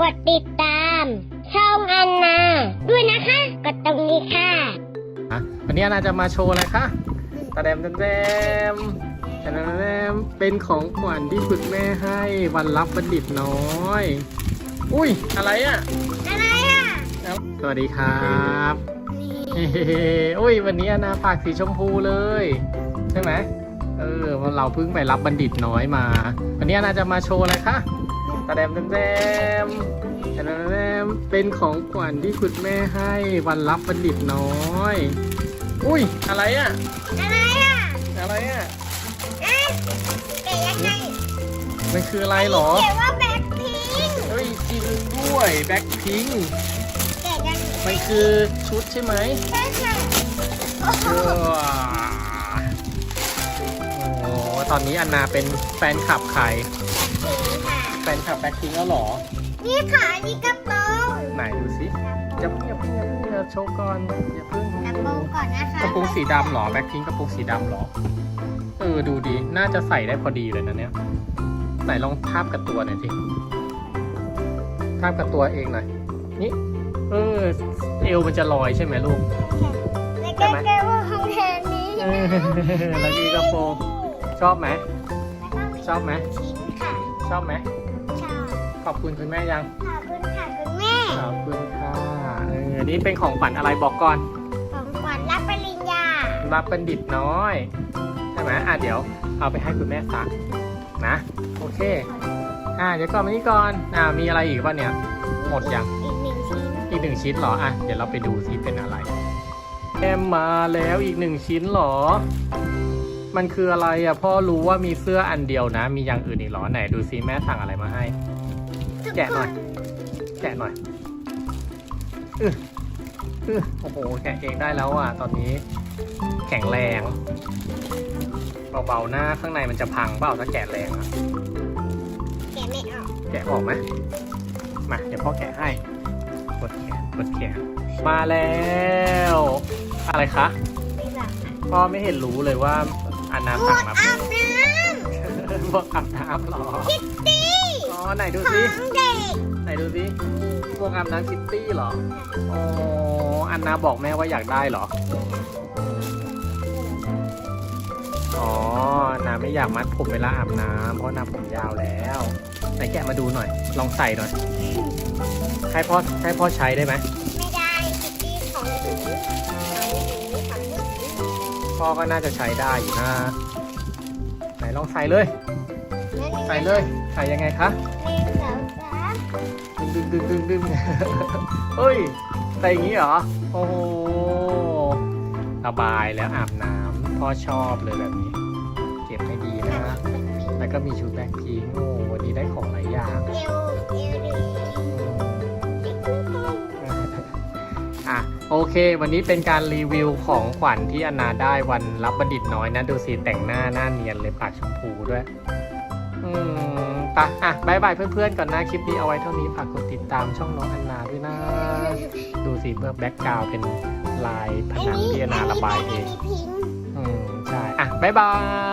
กดติดตาม ช่องอันนา ด้วยนะคะ กดตรงนี้ค่ะ อะวันนี้อานาจะมาโชว์อะไรคะตาแดมตาแดมตาแดมตาแดมเป็นของขวัญที่คุณแม่ให้วันรับบัณฑิตน้อย อุ้ย อะไรอะ อะไรอะ สวัสดีครับเฮ้ๆอุ้ย วันนี้อานาปากสีชมพูเลย ใช่ไหม เออวันเราเพิ่งไปรับบัณฑิตน้อยมา วันนี้อานาจะมาโชว์อะไรคะ ตาแดมตาแดมตาแดมตาแดมเป็นของขวัญที่คุณแม่ให้วันรับบัณฑิตน้อย อุ้ย อะไรอะ อะไรอะอะไรอะเอ๊ะแกะยังไงมันคืออะไรหรอเขียนว่าแบ็คพิงค์เฮ้ยจริงด้วยแบ็คพิงแกะยังไงมันคือชุดใช่ไหมใช่ค่ะโอ้โหโอ้โหตอนนี้อันนาเป็นแฟนคลับใครแบ็คพิงค์ค่ะ แฟนคลับแบ็คพิงแล้วเหรอ นี่ค่ะอันนี่กระโปรงไหนดูสิจะเพิ่งอย่าเพิ่งอย่าเพิ่งอย่าโชว์ก่อนอย่าเพิ่งกระโปรงก่อนนะคะกระโปรงสีดำเหรอแบ็คพิงกระโปรงสีดำเหรอ เออดูดีน่าจะใส่ได้พอดีเลยนะเนี่ย ไหนลองทาบกับตัวหน่อยสิทาบกับตัวเองหน่อย นี่ เออเอวมันจะลอยใช่ไหมลูก แล้วก็แกะว่าของแทนนี้เออแล้วนี่กระโปรงชอบไหม ชอบไหมชิ้นค่ะ ชอบไหม ชอบ ขอบคุณคุณแม่ยัง ขอบคุณค่ะคุณแม่ ขอบคุณค่ะเออนี่เป็นของขวัญอะไรบอกก่อน ของขวัญรับปริญญา รับบัณฑิตน้อย ใช่ไหมอะเดี๋ยวเอาไปให้คุณแม่ซักนะ โอเค อะเดี๋ยวก่อนมานี่ก่อน อ่ามีอะไรอีกป่ะเนี่ย หมดยัง อีกหนึ่งชิ้น อีกหนึ่งชิ้นเหรอ อะ เดี๋ยวเราไปดูซิเป็นอะไรแอมมาแล้วอีกหนึ่งชิ้นเหรอ มันคืออะไรอะพ่อรู้ว่ามีเสื้ออันเดียวนะ มีอย่างอื่นอีกเหรอไหนดูซิแม่สั่งอะไรมาให้ แกะหน่อย แกะหน่อยอื้ออื้อโอ้โหแกะเองได้แล้วอะ ตอนนี้ แข็งแรงเบาๆหน้าข้างในมันจะพังเปล่าถ้าแกะแรงอะแกะไม่ออกแกะออกไหมมาเดี๋ยวพ่อแกะให้กดแขนกดแขนมาแล้ว อะไรคะไม่แบบพ่อไม่เห็นรู้เลยว่า อันนาหมสั่งดมาอาบน้พวกอาบน้ำเหรอำคิตตี้อ๋อไหนดูขสิองเด็กไหนดูสิพวกอาบน้ำคิตตี้เหรอ อ๋อ อันนาบอกแม่ว่าอยากได้เหรอ อ๋อ นาไม่อยากมัดผมเวลาอาบน้ำเพราะนาผมยาวแล้ว ไหนแกะมาดูหน่อย ลองใส่หน่อย ให้พ่อให้พ่อใช้ได้ไหม พ่อก็น่าจะใช้ได้อยู่นะ ไหนลองใส่เลยนั่นใส่เลย ใส่ยังไงคะหนึ่งสองสามดึงดึงดึงดึงดึงเฮ้ย ใส่อย่างนี้เหรอ โอ้โหสบายแล้วอาบน้ำพ่อชอบเลยแบบนี้ เก็บให้ดีนะ แล้วก็มีชุดแบ็คพิงค์โอ้วันนี้ได้ของหลายอย่างเอวเอว โอเค วันนี้เป็นการรีวิวของขวัญที่อนนาได้วันรับบัณฑิตน้อยนะ ดูสิแต่งหน้าหน้าเนียนเลยปากชมพูด้วย อืมไปะอะบายบายเพื่อนๆก่อนนะ คลิปนี้เอาไว้เท่านี้ฝากกดติดตามช่องน้องอันนาด้วยนะ ดูสิเมื่อแบ็กกราวเป็นลายผนังที่อนนาระบายเองอันนี้พิงค์อืม ใช่ อะบายบาย